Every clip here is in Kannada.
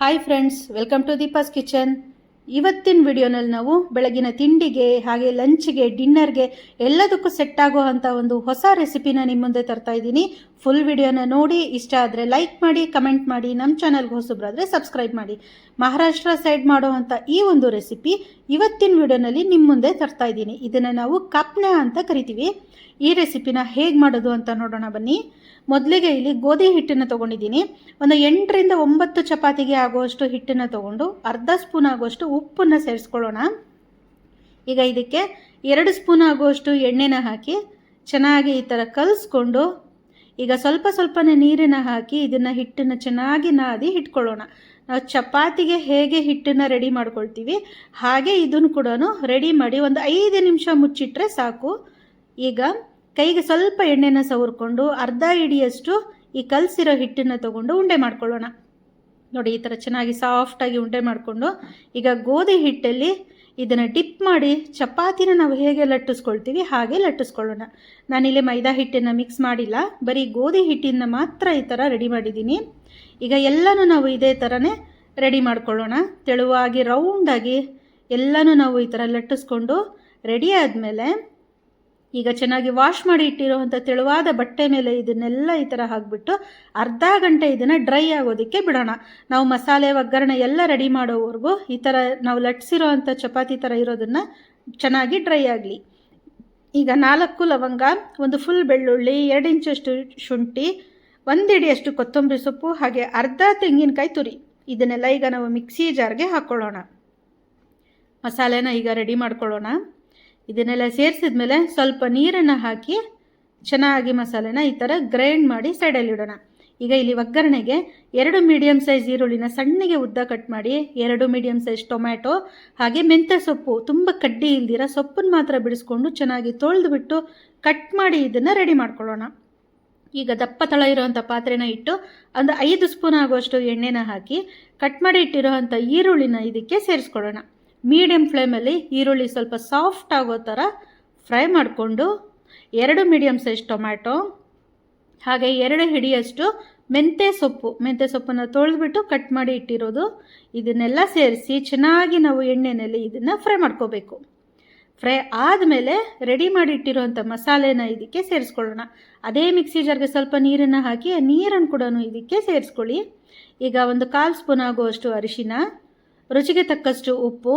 Hi friends welcome to Deepa's kitchen ಇವತ್ತಿನ ವಿಡಿಯೋನಲ್ಲಿ ನಾವು ಬೆಳಗಿನ ತಿಂಡಿಗೆ ಹಾಗೆ ಲಂಚ್ಗೆ ಡಿನ್ನರ್ಗೆ ಎಲ್ಲದಕ್ಕೂ ಸೆಟ್ ಆಗೋ ಅಂಥ ಒಂದು ಹೊಸ ರೆಸಿಪಿನ ನಿಮ್ಮ ಮುಂದೆ ತರ್ತಾ ಇದ್ದೀನಿ. ಫುಲ್ ವಿಡಿಯೋನ ನೋಡಿ, ಇಷ್ಟ ಆದರೆ ಲೈಕ್ ಮಾಡಿ ಕಮೆಂಟ್ ಮಾಡಿ ನಮ್ಮ ಚಾನಲ್ಗೆ ಹೊಸಬ್ರಾದರೆ ಸಬ್ಸ್ಕ್ರೈಬ್ ಮಾಡಿ. ಮಹಾರಾಷ್ಟ್ರ ಸೈಡ್ ಮಾಡೋ ಅಂಥ ಈ ಒಂದು ರೆಸಿಪಿ ಇವತ್ತಿನ ವಿಡಿಯೋನಲ್ಲಿ ನಿಮ್ಮ ಮುಂದೆ ತರ್ತಾ ಇದ್ದೀನಿ. ಇದನ್ನು ನಾವು ಕಪ್ನ ಅಂತ ಕರಿತೀವಿ. ಈ ರೆಸಿಪಿನ ಹೇಗೆ ಮಾಡೋದು ಅಂತ ನೋಡೋಣ ಬನ್ನಿ. ಮೊದಲಿಗೆ ಇಲ್ಲಿ ಗೋಧಿ ಹಿಟ್ಟನ್ನು ತೊಗೊಂಡಿದ್ದೀನಿ. ಒಂದು ಎಂಟರಿಂದ ಒಂಬತ್ತು ಚಪಾತಿಗೆ ಆಗುವಷ್ಟು ಹಿಟ್ಟನ್ನು ತೊಗೊಂಡು ಅರ್ಧ ಸ್ಪೂನ್ ಆಗುವಷ್ಟು ಉಪ್ಪನ್ನು ಸೇರಿಸ್ಕೊಳ್ಳೋಣ. ಈಗ ಇದಕ್ಕೆ ಎರಡು ಸ್ಪೂನ್ ಆಗುವಷ್ಟು ಎಣ್ಣೆನ ಹಾಕಿ ಚೆನ್ನಾಗಿ ಈ ಥರ ಕಲಿಸ್ಕೊಂಡು ಈಗ ಸ್ವಲ್ಪ ಸ್ವಲ್ಪನೇ ನೀರನ್ನು ಹಾಕಿ ಇದನ್ನು ಹಿಟ್ಟನ್ನು ಚೆನ್ನಾಗಿ ನಾದಿ ಇಟ್ಕೊಳ್ಳೋಣ ನಾವು ಚಪಾತಿಗೆ ಹೇಗೆ ಹಿಟ್ಟನ್ನು ರೆಡಿ ಮಾಡ್ಕೊಳ್ತೀವಿ ಹಾಗೆ ಇದನ್ನು ಕೂಡ ರೆಡಿ ಮಾಡಿ ಒಂದು ಐದು ನಿಮಿಷ ಮುಚ್ಚಿಟ್ರೆ ಸಾಕು. ಈಗ ಕೈಗೆ ಸ್ವಲ್ಪ ಎಣ್ಣೆನ ಸವರ್ಕೊಂಡು ಅರ್ಧ ಹಿಡಿಯಷ್ಟು ಈ ಕಲಸಿರೋ ಹಿಟ್ಟನ್ನು ತಗೊಂಡು ಉಂಡೆ ಮಾಡ್ಕೊಳ್ಳೋಣ. ನೋಡಿ, ಈ ಥರ ಚೆನ್ನಾಗಿ ಸಾಫ್ಟಾಗಿ ಉಂಡೆ ಮಾಡಿಕೊಂಡು ಈಗ ಗೋಧಿ ಹಿಟ್ಟಲ್ಲಿ ಇದನ್ನು ಡಿಪ್ ಮಾಡಿ ಚಪಾತಿನ ನಾವು ಹೇಗೆ ಲಟ್ಟಿಸ್ಕೊಳ್ತೀವಿ ಹಾಗೆ ಲಟ್ಟಿಸ್ಕೊಳ್ಳೋಣ. ನಾನಿಲ್ಲಿ ಮೈದಾ ಹಿಟ್ಟನ್ನು ಮಿಕ್ಸ್ ಮಾಡಿಲ್ಲ. ಬರೀ ಗೋಧಿ ಹಿಟ್ಟಿಂದ ಮಾತ್ರ ಈ ಥರ ರೆಡಿ ಮಾಡಿದ್ದೀನಿ. ಈಗ ಎಲ್ಲನೂ ನಾವು ಇದೇ ಥರನೇ ರೆಡಿ ಮಾಡ್ಕೊಳ್ಳೋಣ. ತೆಳುವಾಗಿ ರೌಂಡಾಗಿ ಎಲ್ಲನೂ ನಾವು ಈ ಥರ ಲಟ್ಟಿಸ್ಕೊಂಡು ರೆಡಿ ಆದಮೇಲೆ ಈಗ ಚೆನ್ನಾಗಿ ವಾಶ್ ಮಾಡಿ ಇಟ್ಟಿರುವಂಥ ತೆಳುವಾದ ಬಟ್ಟೆ ಮೇಲೆ ಇದನ್ನೆಲ್ಲ ಈ ಥರ ಹಾಕಿಬಿಟ್ಟು ಅರ್ಧ ಗಂಟೆ ಇದನ್ನು ಡ್ರೈ ಆಗೋದಕ್ಕೆ ಬಿಡೋಣ. ನಾವು ಮಸಾಲೆ, ಒಗ್ಗರಣೆ ಎಲ್ಲ ರೆಡಿ ಮಾಡೋವರೆಗೂ ಈ ಥರ ನಾವು ಲಟ್ಸಿರೋ ಅಂಥ ಚಪಾತಿ ಥರ ಇರೋದನ್ನು ಚೆನ್ನಾಗಿ ಡ್ರೈ ಆಗಲಿ. ಈಗ ನಾಲ್ಕು ಲವಂಗ, ಒಂದು ಫುಲ್ ಬೆಳ್ಳುಳ್ಳಿ, ಎರಡು ಇಂಚಷ್ಟು ಶುಂಠಿ ಒಂದಿಡಿಯಷ್ಟು ಕೊತ್ತಂಬರಿ ಸೊಪ್ಪು, ಹಾಗೆ ಅರ್ಧ ತೆಂಗಿನಕಾಯಿ ತುರಿ. ಇದನ್ನೆಲ್ಲ ಈಗ ನಾವು ಮಿಕ್ಸಿ ಜಾರ್ಗೆ ಹಾಕ್ಕೊಳ್ಳೋಣ ಮಸಾಲೆನ ಈಗ ರೆಡಿ ಮಾಡ್ಕೊಳ್ಳೋಣ. ಇದನ್ನೆಲ್ಲ ಸೇರಿಸಿದ ಮೇಲೆ ಸ್ವಲ್ಪ ನೀರನ್ನು ಹಾಕಿ ಚೆನ್ನಾಗಿ ಮಸಾಲೆನ ಈ ಥರ ಗ್ರೈಂಡ್ ಮಾಡಿ ಸೈಡಲ್ಲಿ ಇಡೋಣ. ಈಗ ಇಲ್ಲಿ ಒಗ್ಗರಣೆಗೆ ಎರಡು ಮೀಡಿಯಮ್ ಸೈಜ್ ಈರುಳ್ಳಿನ ಸಣ್ಣಗೆ ಉದ್ದ ಕಟ್ ಮಾಡಿ, ಎರಡು ಮೀಡಿಯಮ್ ಸೈಜ್ ಟೊಮ್ಯಾಟೊ, ಹಾಗೆ ಮೆಂತ್ಯ ಸೊಪ್ಪು, ತುಂಬ ಕಡ್ಡಿ ಇಲ್ದಿರ ಸೊಪ್ಪನ್ನು ಮಾತ್ರ ಬಿಡಿಸ್ಕೊಂಡು ಚೆನ್ನಾಗಿ ತೊಳೆದು ಬಿಟ್ಟು ಕಟ್ ಮಾಡಿ ಇದನ್ನು ರೆಡಿ ಮಾಡ್ಕೊಳ್ಳೋಣ. ಈಗ ದಪ್ಪ ತಳ ಇರುವಂಥ ಪಾತ್ರೆನ ಇಟ್ಟು ಒಂದು ಐದು ಸ್ಪೂನ್ ಆಗುವಷ್ಟು ಎಣ್ಣೆನ ಹಾಕಿ ಕಟ್ ಮಾಡಿ ಇಟ್ಟಿರೋವಂಥ ಈರುಳ್ಳಿನ ಇದಕ್ಕೆ ಸೇರಿಸ್ಕೊಳ್ಳೋಣ. ಮೀಡಿಯಮ್ ಫ್ಲೇಮಲ್ಲಿ ಈರುಳ್ಳಿ ಸ್ವಲ್ಪ ಸಾಫ್ಟ್ ಆಗೋ ಥರ ಫ್ರೈ ಮಾಡಿಕೊಂಡು ಎರಡು ಮೀಡಿಯಮ್ ಸೈಜ್ ಟೊಮ್ಯಾಟೊ, ಹಾಗೆ ಎರಡು ಹಿಡಿಯಷ್ಟು ಮೆಂತ್ಯ ಸೊಪ್ಪು. ಮೆಂತ್ಯ ಸೊಪ್ಪನ್ನು ತೊಳೆದ್ಬಿಟ್ಟು ಕಟ್ ಮಾಡಿ ಇಟ್ಟಿರೋದು. ಇದನ್ನೆಲ್ಲ ಸೇರಿಸಿ ಚೆನ್ನಾಗಿ ನಾವು ಎಣ್ಣೆಯಲ್ಲಿ ಇದನ್ನು ಫ್ರೈ ಮಾಡ್ಕೋಬೇಕು. ಫ್ರೈ ಆದಮೇಲೆ ರೆಡಿ ಮಾಡಿ ಇಟ್ಟಿರುವಂಥ ಮಸಾಲೆನ ಇದಕ್ಕೆ ಸೇರಿಸ್ಕೊಳ್ಳೋಣ. ಅದೇ ಮಿಕ್ಸಿ ಜಾರ್ಗೆ ಸ್ವಲ್ಪ ನೀರನ್ನು ಹಾಕಿ ನೀರನ್ನು ಕೂಡ ಇದಕ್ಕೆ ಸೇರಿಸ್ಕೊಳ್ಳಿ. ಈಗ ಒಂದು ಕಾಲು ಸ್ಪೂನ್ ಆಗುವಷ್ಟು ಅರಿಶಿನ ರುಚಿಗೆ ತಕ್ಕಷ್ಟು ಉಪ್ಪು,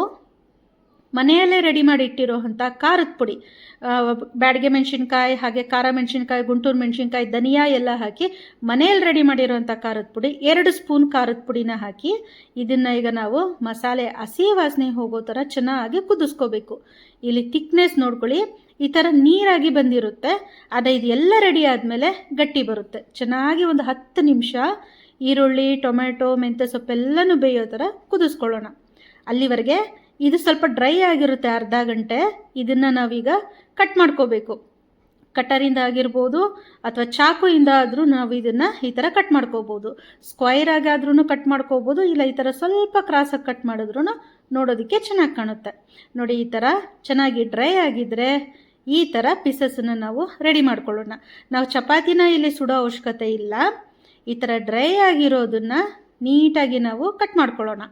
ಮನೆಯಲ್ಲೇ ರೆಡಿ ಮಾಡಿ ಇಟ್ಟಿರೋವಂಥ ಖಾರದ ಪುಡಿ ಬ್ಯಾಡಿಗೆ ಮೆಣಸಿನ್ಕಾಯಿ, ಹಾಗೆ ಖಾರ ಮೆಣಸಿನ್ಕಾಯಿ, ಗುಂಟೂರು ಮೆಣಸಿನ್ಕಾಯಿ, ಧನಿಯಾ ಎಲ್ಲ ಹಾಕಿ ಮನೆಯಲ್ಲಿ ರೆಡಿ ಮಾಡಿರೋವಂಥ ಖಾರದ ಪುಡಿ, ಎರಡು ಸ್ಪೂನ್ ಖಾರದ ಪುಡಿನ ಹಾಕಿ ಇದನ್ನು ಈಗ ನಾವು ಮಸಾಲೆ ಹಸಿ ವಾಸನೆ ಹೋಗೋ ಥರ ಚೆನ್ನಾಗಿ ಕುದಿಸ್ಕೋಬೇಕು. ಇಲ್ಲಿ ಥಿಕ್ನೆಸ್ ನೋಡ್ಕೊಳ್ಳಿ, ಈ ಥರ ನೀರಾಗಿ ಬಂದಿರುತ್ತೆ, ಆದರೆ ಇದೆಲ್ಲ ರೆಡಿ ಆದಮೇಲೆ ಗಟ್ಟಿ ಬರುತ್ತೆ. ಚೆನ್ನಾಗಿ ಒಂದು ಹತ್ತು ನಿಮಿಷ ಈರುಳ್ಳಿ ಟೊಮೆಟೊ ಮೆಂತ್ಯ ಸೊಪ್ಪೆಲ್ಲನೂ ಬೇಯೋ ಥರ ಕುದಿಸ್ಕೊಳ್ಳೋಣ. ಅಲ್ಲಿವರೆಗೆ ಇದು ಸ್ವಲ್ಪ ಡ್ರೈ ಆಗಿರುತ್ತೆ ಅರ್ಧ ಗಂಟೆ. ಇದನ್ನು ನಾವೀಗ ಕಟ್ ಮಾಡ್ಕೋಬೇಕು. ಕಟರಿಂದ ಆಗಿರ್ಬೋದು ಅಥವಾ ಚಾಕುಯಿಂದ ಆದರೂ ನಾವು ಇದನ್ನು ಈ ಥರ ಕಟ್ ಮಾಡ್ಕೋಬೋದು. ಸ್ಕ್ವೈರ್ ಆಗಾದ್ರೂ ಕಟ್ ಮಾಡ್ಕೋಬೋದು, ಇಲ್ಲ ಈ ಥರ ಸ್ವಲ್ಪ ಕ್ರಾಸಾಗಿ ಕಟ್ ಮಾಡಿದ್ರೂ ನೋಡೋದಕ್ಕೆ ಚೆನ್ನಾಗಿ ಕಾಣುತ್ತೆ. ನೋಡಿ, ಈ ಥರ ಚೆನ್ನಾಗಿ ಡ್ರೈ ಆಗಿದ್ದರೆ ಈ ಥರ ಪೀಸಸನ್ನು ನಾವು ರೆಡಿ ಮಾಡ್ಕೊಳ್ಳೋಣ. ನಾವು ಚಪಾತಿನ ಇಲ್ಲಿ ಸುಡೋ ಅವಶ್ಯಕತೆ ಇಲ್ಲ. ಈ ಥರ ಡ್ರೈ ಆಗಿರೋದನ್ನು ನೀಟಾಗಿ ನಾವು ಕಟ್ ಮಾಡ್ಕೊಳ್ಳೋಣ.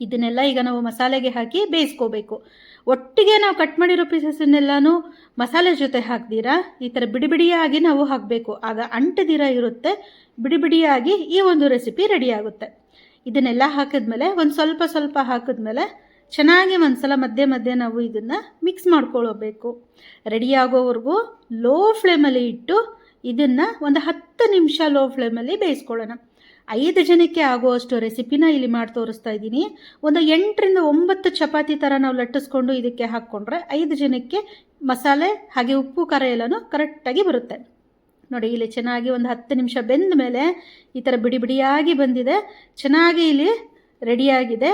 ಇದನ್ನೆಲ್ಲ ಈಗ ನಾವು ಮಸಾಲೆಗೆ ಹಾಕಿ ಬೇಯಿಸ್ಕೋಬೇಕು. ಒಟ್ಟಿಗೆ ನಾವು ಕಟ್ ಮಾಡಿರೋ ಪೀಸಸ್ಸನ್ನೆಲ್ಲನೂ ಮಸಾಲೆ ಜೊತೆ ಹಾಕ್ದಿರಾ? ಈ ಥರ ಬಿಡಿ ಬಿಡಿಯಾಗಿ ನಾವು ಹಾಕಬೇಕು. ಆಗ ಅಂಟದಿರ ಇರುತ್ತೆ, ಬಿಡಿ ಬಿಡಿಯಾಗಿ ಈ ಒಂದು ರೆಸಿಪಿ ರೆಡಿ ಆಗುತ್ತೆ. ಇದನ್ನೆಲ್ಲ ಹಾಕಿದ್ಮೇಲೆ ಒಂದು ಸ್ವಲ್ಪ ಸ್ವಲ್ಪ ಹಾಕಿದ್ಮೇಲೆ ಚೆನ್ನಾಗಿ ಒಂದ್ಸಲ ಮಧ್ಯೆ ಮಧ್ಯೆ ನಾವು ಇದನ್ನು ಮಿಕ್ಸ್ ಮಾಡ್ಕೊಳ್ಳಬೇಕು ರೆಡಿ ಆಗೋವರೆಗೂ ಲೋ ಫ್ಲೇಮಲ್ಲಿ ಇಟ್ಟು ಇದನ್ನು ಒಂದು ಹತ್ತು ನಿಮಿಷ ಲೋ ಫ್ಲೇಮಲ್ಲಿ ಬೇಯಿಸ್ಕೊಳ್ಳೋಣ. ಐದು ಜನಕ್ಕೆ ಆಗುವಷ್ಟು ರೆಸಿಪಿನ ಇಲ್ಲಿ ಮಾಡಿ ತೋರಿಸ್ತಾ ಇದ್ದೀನಿ. ಒಂದು ಎಂಟರಿಂದ ಒಂಬತ್ತು ಚಪಾತಿ ಥರ ನಾವು ಲಟ್ಟಿಸ್ಕೊಂಡು ಇದಕ್ಕೆ ಹಾಕ್ಕೊಂಡ್ರೆ ಐದು ಜನಕ್ಕೆ ಮಸಾಲೆ ಹಾಗೆ ಉಪ್ಪು, ಖಾರ ಎಲ್ಲನೂ ಕರೆಕ್ಟಾಗಿ ಬರುತ್ತೆ. ನೋಡಿ, ಇಲ್ಲಿ ಚೆನ್ನಾಗಿ ಒಂದು ಹತ್ತು ನಿಮಿಷ ಬೆಂದ ಮೇಲೆ ಈ ಥರ ಬಿಡಿ ಬಿಡಿಯಾಗಿ ಬಂದಿದೆ. ಚೆನ್ನಾಗಿ ಇಲ್ಲಿ ರೆಡಿಯಾಗಿದೆ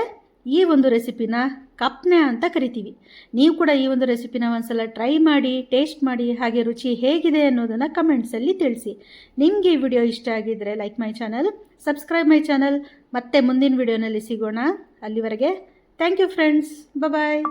ಈ ಒಂದು ರೆಸಿಪಿನ ಕಪ್ನೆ ಅಂತ ಕರಿತೀವಿ. ನೀವು ಕೂಡ ಈ ಒಂದು ರೆಸಿಪಿನ ಒಂದ್ಸಲ ಟ್ರೈ ಮಾಡಿ, ಟೇಸ್ಟ್ ಮಾಡಿ, ಹಾಗೆ ರುಚಿ ಹೇಗಿದೆ ಅನ್ನೋದನ್ನು ಕಮೆಂಟ್ಸಲ್ಲಿ ತಿಳಿಸಿ. ನಿಮಗೆ ಈ ವಿಡಿಯೋ ಇಷ್ಟ ಆಗಿದ್ದರೆ like my channel, subscribe my channel. ಮತ್ತೆ ಮುಂದಿನ ವಿಡಿಯೋನಲ್ಲಿ ಸಿಗೋಣ. ಅಲ್ಲಿವರೆಗೆ ಥ್ಯಾಂಕ್ ಯು ಫ್ರೆಂಡ್ಸ್. ಬಾಯ್